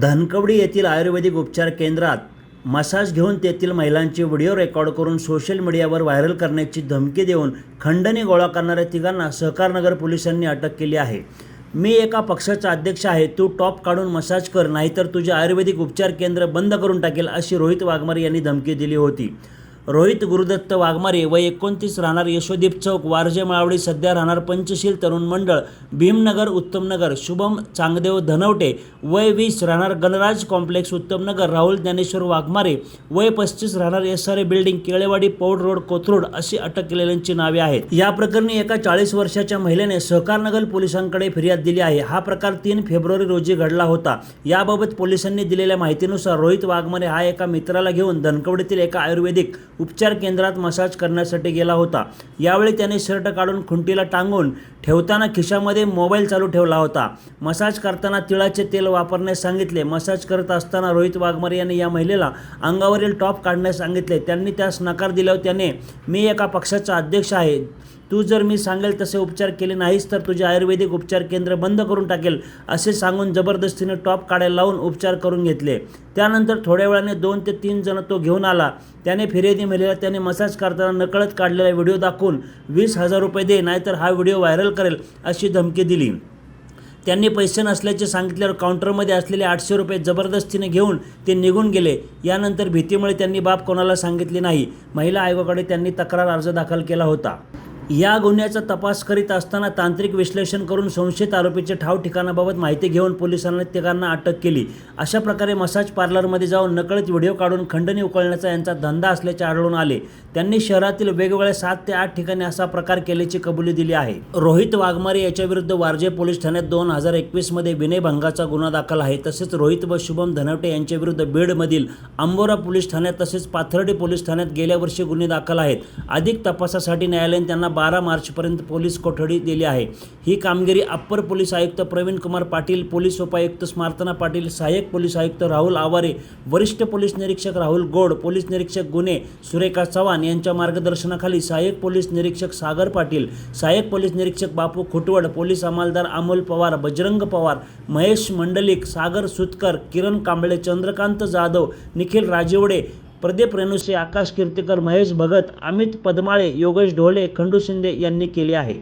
धनकवडी येथील आयुर्वेदिक उपचार केंद्रात मसाज घेऊन तेथील महिलांचे व्हिडिओ रेकॉर्ड करून सोशल मीडियावर व्हायरल करण्याची धमकी देऊन खंडणी गोळा करणाऱ्या तिघांना सहकारनगर पोलिसांनी अटक केली आहे. मी एका पक्षाचा अध्यक्ष आहे. तू टॉप काढून मसाज कर नाहीतर तुझे आयुर्वेदिक उपचार केंद्र बंद करून टाकेल अशी रोहित वाघमारे यांनी धमकी दिली होती. रोहित गुरुदत्त वाघमारे व एकोणतीस राहणार यशोदीप चौक वारजे माळवडी सध्या राहणार पंचशील तरुण मंडळ भीमनगर उत्तमनगर शुभम चांगदेव धनवटे वय वीस राहणार गणराज कॉम्प्लेक्स उत्तमनगर राहुल ज्ञानेश्वर वाघमारे वय पस्तीस राहणार S R A building Kelewadi Paud road Kothrud अशी अटक केलेल्यांची नावे आहेत. या प्रकरणी एका चाळीस वर्षाच्या महिलेने सहकारनगर पोलिसांकडे फिर्याद दिली आहे. हा प्रकार तीन फेब्रुवारी रोजी घडला होता. याबाबत पोलिसांनी दिलेल्या माहितीनुसार रोहित वाघमारे हा एका मित्राला घेऊन धनकवडीतील एका आयुर्वेदिक उपचार केंद्रात मसाज करण्यासाठी गेला होता. यावेळी त्याने शर्ट काढून खुंटीला टांगून ठेवताना खिशामध्ये मोबाईल चालू ठेवला होता. मसाज करताना तिळाचे तेल वापरण्यास सांगितले. मसाज करत असताना रोहित वाघमारे यांनी या महिलेला अंगावरील टॉप काढण्यास सांगितले. त्यांनी त्यास नकार दिल्यावर त्याने मी एका पक्षाचा अध्यक्ष आहे. तू जर मी सांगेल तसे उपचार केले नाहीस तर तुझे आयुर्वेदिक उपचार केंद्र बंद करून टाकेल असे सांगून जबरदस्तीने टॉप काढायला लावून उपचार करून घेतले. त्यानंतर थोड्या वेळाने दोन ते तीन जण तो घेऊन आला. त्याने फिर्यादी महिलेला त्याने मसाज करताना नकळत काढलेला व्हिडिओ दाखवून वीस हजार रुपये दे नाहीतर हा व्हिडिओ व्हायरल करेल अशी धमकी दिली. त्यांनी पैसे नसल्याचे सांगितल्यावर काउंटरमध्ये असलेले आठशे रुपये जबरदस्तीने घेऊन ते निघून गेले. यानंतर भीतीमुळे त्यांनी बाप कोणाला सांगितले नाही. महिला आयोगाकडे त्यांनी तक्रार अर्ज दाखल केला होता. या गुन्ह्याचा तपास करीत असताना तांत्रिक विश्लेषण करून संशयित आरोपीचे ठाव ठिकाणाबाबत माहिती घेऊन पोलिसांनी तिघांना अटक केली. अशा प्रकारे मसाज पार्लरमध्ये जाऊन नकळत व्हिडिओ काढून खंडणी उकळण्याचा यांचा धंदा असल्याचे आढळून आले. त्यांनी शहरातील वेगवेगळ्या सात ते आठ ठिकाणी असा प्रकार केल्याची कबुली दिली आहे. रोहित वाघमारे याच्याविरुद्ध वारजे पोलीस ठाण्यात दोन हजार एकवीसमध्ये विनयभंगाचा गुन्हा दाखल आहे. तसेच रोहित व शुभम धनवटे यांच्याविरुद्ध बीडमधील अंबोरा पोलीस ठाण्यात तसेच पाथर्डी पोलीस ठाण्यात गेल्या वर्षी गुन्हे दाखल आहेत. अधिक तपासासाठी न्यायालयाने त्यांना बारा मार्चपर्यंत पोलीस कोठडी दिली आहे. ही कामगिरी अप्पर पोलीस आयुक्त प्रवीण कुमार पाटील पोलीस उपायुक्त स्मार्तना पाटील सहाय्यक पोलीस आयुक्त राहुल आवारे वरिष्ठ पोलीस निरीक्षक राहुल गोड पोलीस निरीक्षक गुन्हे सुरेखा चव्हाण यांच्या मार्गदर्शनाखाली सहाय्यक पोलीस निरीक्षक सागर पाटील सहाय्यक पोलीस निरीक्षक बापू खुटवड पोलीस अंमलदार अमोल पवार बजरंग पवार महेश मंडलिक सागर सुतकर किरण कांबळे चंद्रकांत जाधव निखिल राजेवडे प्रदीप रेणुसे आकाश कीर्तीकर महेश भगत अमित पदमाळे योगेश ढोले खंडू शिंदे यांनी केले आहे.